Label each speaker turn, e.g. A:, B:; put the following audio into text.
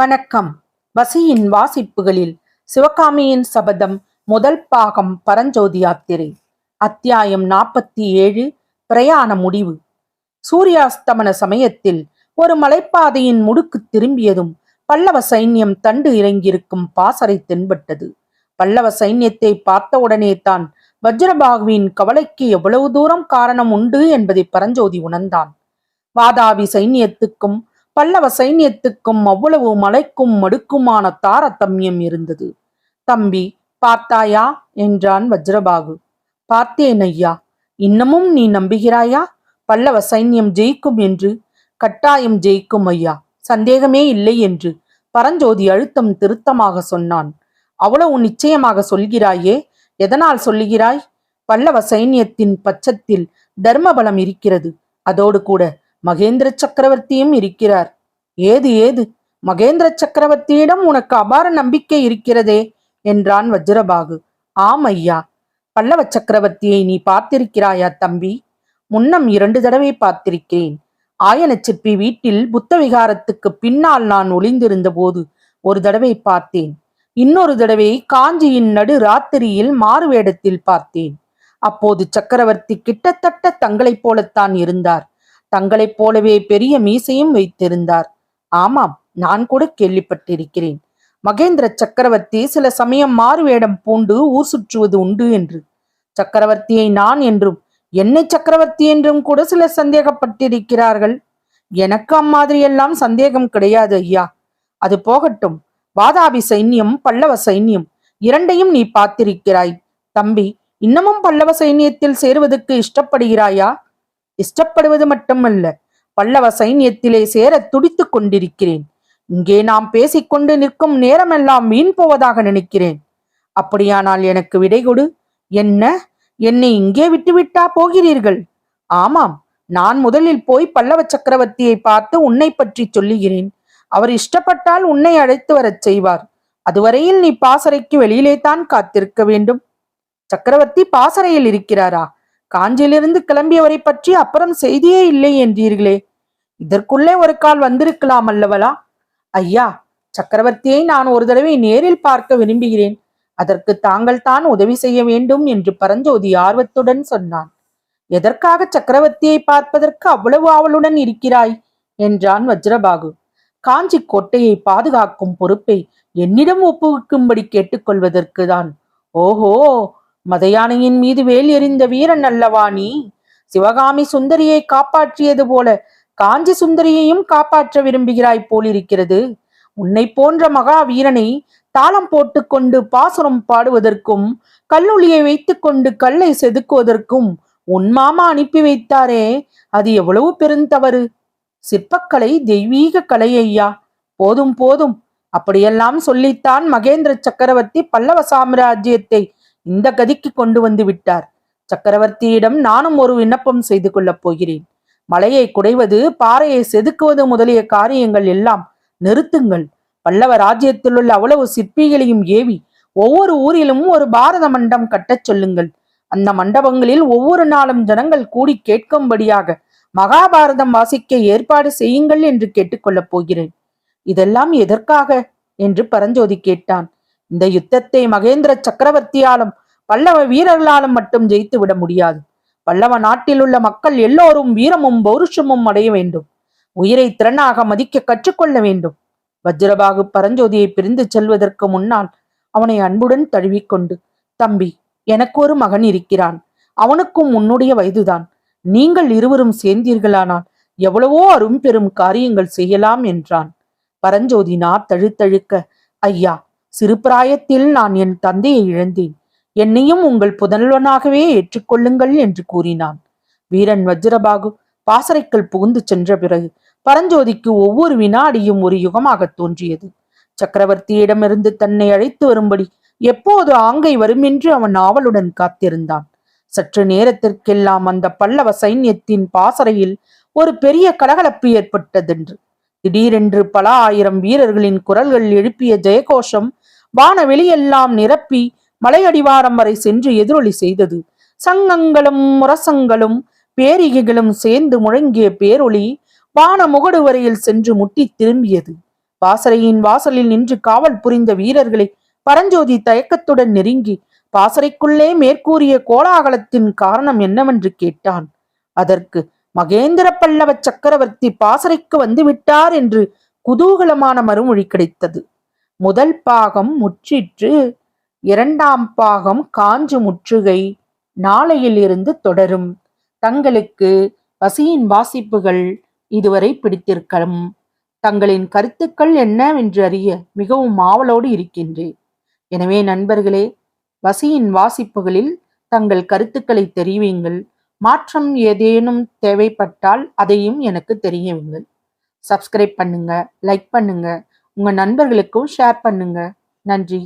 A: வணக்கம். வசியின் வாசிப்புகளில் சிவகாமியின் சபதம் முதல் பாகம் பரஞ்சோதி யாத்திரை. அத்தியாயம் நாற்பத்தி ஏழு பிரயாண முடிவு. சூரியாஸ்தமன சமயத்தில் ஒரு மலைப்பாதையின் முடுக்கு திரும்பியதும் பல்லவ சைன்யம் தண்டு இறங்கியிருக்கும் பாசறை தென்பட்டது. பல்லவ சைன்யத்தை பார்த்தவுடனே தான் வஜ்ரபாகுவின் கவலைக்கு எவ்வளவு தூரம் காரணம் உண்டு என்பதை பரஞ்சோதி உணர்ந்தான். வாதாபி சைன்யத்துக்கும் பல்லவ சைன்யத்துக்கும் அவ்வளவு மலைக்கும் மடுக்குமான தாரதமியம் இருந்தது. தம்பி பார்த்தாயா? என்றான் வஜ்ரபாகு. பார்த்தேன் ஐயா. இன்னமும் நீ நம்புகிறாயா? பல்லவ சைன்யம் ஜெயிக்கும் என்று கட்டாயம் ஜெயிக்கும் ஐயா. சந்தேகமே இல்லை என்று பரஞ்சோதி அழுத்தம் திருத்தமாக சொன்னான். அவ்வளவு நிச்சயமாக சொல்கிறாயே? எதனால் சொல்லுகிறாய்? பல்லவ சைன்யத்தின் பட்சத்தில் தர்மபலம் இருக்கிறது. அதோடு கூட மகேந்திர சக்கரவர்த்தியும் இருக்கிறார். ஏது ஏது? மகேந்திர சக்கரவர்த்தியிடம் உனக்கு அபார நம்பிக்கை இருக்கிறதே என்றான் வஜ்ரபாகு. ஆம் ஐயா. பல்லவ சக்கரவர்த்தியை நீ பார்த்திருக்கிறாயா தம்பி? முன்னம் இரண்டு தடவை பார்த்திருக்கிறேன். ஆயன சிற்பி வீட்டில் புத்த விகாரத்துக்கு பின்னால் நான் ஒளிந்திருந்த போது ஒரு தடவை பார்த்தேன். இன்னொரு தடவை காஞ்சியின் நடு ராத்திரியில் மாறுவேடத்தில் பார்த்தேன். அப்போது சக்கரவர்த்தி கிட்டத்தட்ட தங்களைப் போலத்தான் இருந்தார். தங்களைப் போலவே பெரிய மீசையும் வைத்திருந்தார். ஆமாம் நான் கூட கேள்விப்பட்டிருக்கிறேன். மகேந்திர சக்கரவர்த்தி சில சமயம் மாறுவேடம் பூண்டு ஊர் சுற்றுவது உண்டு என்று. சக்கரவர்த்தியை நான் என்றும் என்னை சக்கரவர்த்தி என்றும் கூட சிலர் சந்தேகப்பட்டிருக்கிறார்கள். எனக்கு அம்மாதிரியெல்லாம் சந்தேகம் கிடையாது ஐயா. அது போகட்டும் வாதாபி சைன்யம் பல்லவ சைன்யம் இரண்டையும் நீ பார்த்திருக்கிறாய். தம்பி இன்னமும் பல்லவ சைன்யத்தில் சேருவதற்கு இஷ்டப்படுகிறாயா? இஷ்டப்படுவது மட்டுமல்ல பல்லவ சைன்யத்திலே சேர துடித்துக் கொண்டிருக்கிறேன். இங்கே நாம் பேசிக்கொண்டு நிற்கும் நேரமெல்லாம் வீண் போவதாக நினைக்கிறேன். அப்படியானால் எனக்கு விடை கொடு. என்ன? என்னை இங்கே விட்டுவிட்டா போகிறீர்கள்? ஆமாம் நான் முதலில் போய் பல்லவ சக்கரவர்த்தியை பார்த்து உன்னை பற்றி சொல்லுகிறேன். அவர் இஷ்டப்பட்டால் உன்னை அழைத்து வரச் செய்வார். அதுவரையில் நீ பாசறைக்கு வெளியிலே தான் காத்திருக்க வேண்டும். சக்கரவர்த்தி பாசறையில் இருக்கிறாரா? காஞ்சியிலிருந்து கிளம்பியவரை பற்றி அப்புறம் செய்தியே இல்லை என்றீர்களே. இதற்குள்ளே ஒரு கால் வந்திருக்கலாம் அல்லவலா ஐயா சக்கரவர்த்தியை நான் ஒரு தடவை நேரில் பார்க்க விரும்புகிறேன். அதற்கு தாங்கள் தான் உதவி செய்ய வேண்டும் என்று பரஞ்சோதி ஆர்வத்துடன் சொன்னான். எதற்காக சக்கரவர்த்தியை பார்ப்பதற்கு அவ்வளவு ஆவலுடன் இருக்கிறாய்? என்றான் வஜ்ரபாகு. காஞ்சி கோட்டையை பாதுகாக்கும் பொறுப்பை என்னிடம் ஒப்புவிக்கும்படி கேட்டுக்கொள்வதற்கு தான் ஓஹோ மதயானையின் மீது வேல் எறிந்த வீரன் அல்லவா நீ? சிவகாமி சுந்தரியை காப்பாற்றியது போல காஞ்சி சுந்தரியையும் காப்பாற்ற விரும்புகிறாய் போலிருக்கிறது. உன்னை போன்ற மகா வீரனை தாளம் போட்டுக்கொண்டு பாசுரம் பாடுவதற்கும் கல்லுளியை வைத்துக்கொண்டு கல்லை செதுக்குவதற்கும் உன் மாமா அனுப்பி வைத்தாரே அது எவ்வளவு பெருந்தவறு? சிற்பக்கலை தெய்வீக கலை ஐயா போதும் போதும். அப்படியெல்லாம் சொல்லித்தான் மகேந்திர சக்கரவர்த்தி பல்லவ சாம்ராஜ்யத்தை இந்த கதிக்கு கொண்டு வந்து விட்டார். சக்கரவர்த்தியிடம் நானும் ஒரு விண்ணப்பம் செய்து கொள்ளப் போகிறேன். மலையை குடைவது பாறையை செதுக்குவது முதலிய காரியங்கள் எல்லாம் நிறுத்துங்கள். பல்லவ ராஜ்யத்தில் உள்ள அவ்வளவு சிற்பிகளையும் ஏவி ஒவ்வொரு ஊரிலும் ஒரு பாரத மண்டம் கட்டச் சொல்லுங்கள். அந்த மண்டபங்களில் ஒவ்வொரு நாளும் ஜனங்கள் கூடி கேட்கும்படியாக மகாபாரதம் வாசிக்க ஏற்பாடு செய்யுங்கள் என்று கேட்டுக்கொள்ளப் போகிறேன். இதெல்லாம் எதற்காக? என்று பரஞ்சோதி கேட்டான். இந்த யுத்தத்தை மகேந்திர சக்கரவர்த்தியாலும் பல்லவ வீரர்களாலும் மட்டும் ஜெயித்து விட முடியாது. பல்லவ நாட்டில் உள்ள மக்கள் எல்லோரும் வீரமும் பௌருஷமும் அடைய வேண்டும். உயிரை திறனாக மதிக்க கற்றுக்கொள்ள வேண்டும். வஜ்ரபாகு பரஞ்சோதியை பிரிந்து செல்வதற்கு முன்னால் அவனை அன்புடன் தழுவிக்கொண்டு தம்பி எனக்கு ஒரு மகன் இருக்கிறான். அவனுக்கும் உன்னுடைய வயதுதான். நீங்கள் இருவரும் சேர்ந்தீர்களானால் எவ்வளவோ அரும் பெரும் காரியங்கள் செய்யலாம் என்றான். பரஞ்சோதி நா தழுத்தழுக்க ஐயா சிறு பிராயத்தில் நான் என் தந்தையை இழந்தேன். என்னையும் உங்கள் புதல்வனாகவே ஏற்றுக்கொள்ளுங்கள் என்று கூறினான். வீரன் வஜ்ரபாகு பாசறைக்குள் புகுந்து சென்ற பிறகு பரஞ்சோதிக்கு ஒவ்வொரு வினாடியும் ஒரு யுகமாக தோன்றியது. சக்கரவர்த்தியிடமிருந்து தன்னை அழைத்து வரும்படி எப்போது ஆங்கை வரும் என்று அவன் ஆவலுடன் காத்திருந்தான். சற்று நேரத்திற்கெல்லாம் அந்த பல்லவ சைன்யத்தின் பாசறையில் ஒரு பெரிய கலகலப்பு ஏற்பட்டதென்று. திடீரென்று பல ஆயிரம் வீரர்களின் குரல்கள் எழுப்பிய ஜெயகோஷம் வானவெளியெல்லாம் நிரப்பி மலையடிவாரம் வரை சென்று எதிரொலி செய்தது. சங்கங்களும் முரசங்களும் பேரிகைகளும் சேர்ந்து முழங்கிய பேரொளி வான முகடு வரையில் சென்று முட்டி திரும்பியது. பாசறையின் வாசலில் நின்று காவல் புரிந்த வீரர்களை பரஞ்சோதி தயக்கத்துடன் நெருங்கி பாசறைக்குள்ளே மேற்கூறிய கோலாகலத்தின் காரணம் என்னவென்று கேட்டான். அதற்கு மகேந்திர பல்லவ சக்கரவர்த்தி பாசறைக்கு வந்து விட்டார் என்று குதூகலமான மறுமொழி கிடைத்தது. முதல் பாகம் முற்றிற்று இரண்டாம் பாகம் காஞ்சு முற்றுகை நாளையிலிருந்து தொடரும். தங்களுக்கு பசியின் வாசிப்புகள் இதுவரை பிடித்திருக்கலாம். தங்களின் கருத்துக்கள் என்னவென்று அறிய மிகவும் ஆவலோடு இருக்கின்றேன். எனவே நண்பர்களே வசியின் வாசிப்புகளில் தங்கள் கருத்துக்களை தெரிவியுங்கள். மாற்றம் ஏதேனும் தேவைப்பட்டால் அதையும் எனக்கு தெரியுங்கள் சப்ஸ்கிரைப் பண்ணுங்க லைக் பண்ணுங்க. உங்கள் நண்பர்களுக்கும் ஷேர் பண்ணுங்கள் நன்றி.